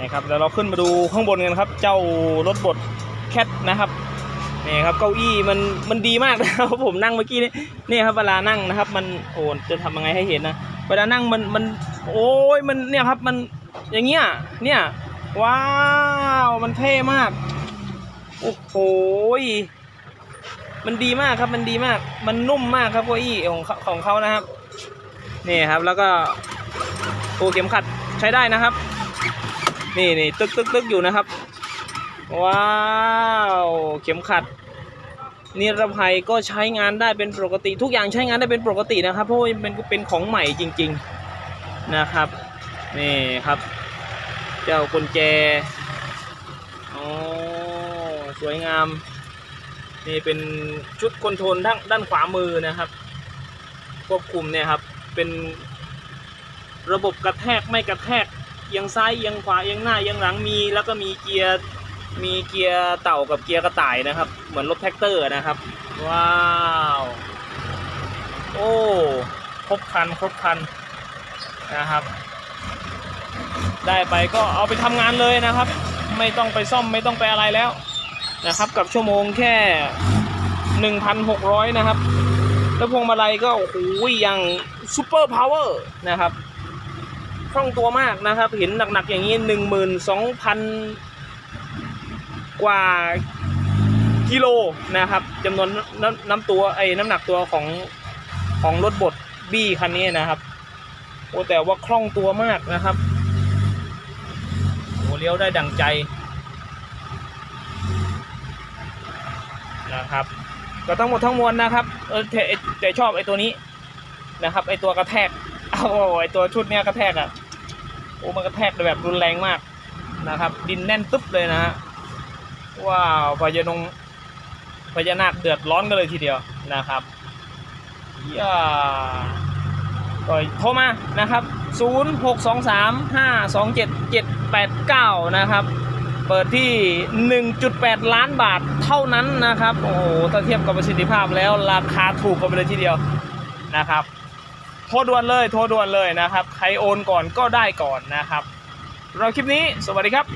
นะครับแล้วเราขึ้นมาดูข้างบนกันครับ เจ้ารถบดแคทนะครับนี่ครับเก้าอี้มันมันดีมากนะครับผมนั่งเมื่อกี้นี่นี่ครับเวลานั่งนะครับ มันโอ้จะทำยังไงให้เห็นนะเวลานั่งมันมันโอ้ยมันเนี่ยครับมันอย่างเงี้ยเนี่ยว้าวมันเท่มากโอ้โหมันดีมากครับมันดีมาก มันนุ่มมากครับเก้าอี้ของเขาของเขานะครับนี่ครับแล้วก็โอ้เข็มขัดใช้ได้นะครับ นี่นี่ตึกตึกตึกอยู่นะครับ ว้าวเข็มขัด นิรภัยก็ใช้งานได้เป็นปกติ ทุกอย่างใช้งานได้เป็นปกตินะครับ เพราะว่าเป็นเป็นของใหม่จริง ๆนะครับนี่ครับ เจ้ากุญแจอ๋อสวยงาม นี่เป็นชุดคอนโทรลด้านด้านขวามือนะครับ ควบคุมเนี่ยครับเป็นระบบกระแทกไม่กระแทก เอียงซ้ายเอียงขวาเอียงหน้าเอียงหลังมีแล้วก็มีเกียร์มีเกียร์เต่ากับเกียร์กระต่ายนะครับ เหมือนรถแท็กเตอร์นะครับ ว้าวโอ้ครบคันครบคันนะครับ ได้ไปก็เอาไปทำงานเลยนะครับ ไม่ต้องไปซ่อมไม่ต้องไปอะไรแล้วนะครับ กับชั่วโมงแค่ 1,600 นะครับ แล้วพวงมาลัยก็โอ้โหยังซูเปอร์พาวเวอร์นะครับ ล่องตัวมากนะครับห็นหนักๆอย่างนี้หนึ่งหมื่นสองพันกว่ากิโลนะครับจำนวนน้ำน้ำตัวไอ้น้ำหนักตัวของของรถบดบี้คันนี้นะครับโอ้แต่ว่าคล่องตัวมากนะครับโอ้เลี้ยวได้ดังใจนะครับ ก็ทั้งหมดทั้งมวลนะครับเออแต่ชอบไอ้ตัวนี้นะครับไอ้ตัวกระแทกเอาไอ้ตัวชุดเนี้ยกระแทกอะ โอ้มันกระแทกแบบรุนแรงมากนะครับ ดินแน่นตึ๊บเลยนะฮะว้าวพญานงพญานาคเดือดร้อนกันเลยทีเดียวนะครับย่าก็โทรมานะครับ 0623527789 นะครับ เปิดที่ 1.8 ล้านบาทเท่านั้นนะครับ โอ้โห ถ้าเทียบกับประสิทธิภาพแล้วราคาถูกกันไปเลยทีเดียวนะครับ โทรด่วนเลยโทรด่วนเลยนะครับ ใครโอนก่อนก็ได้ก่อนนะครับเราคลิปนี้สวัสดีครับ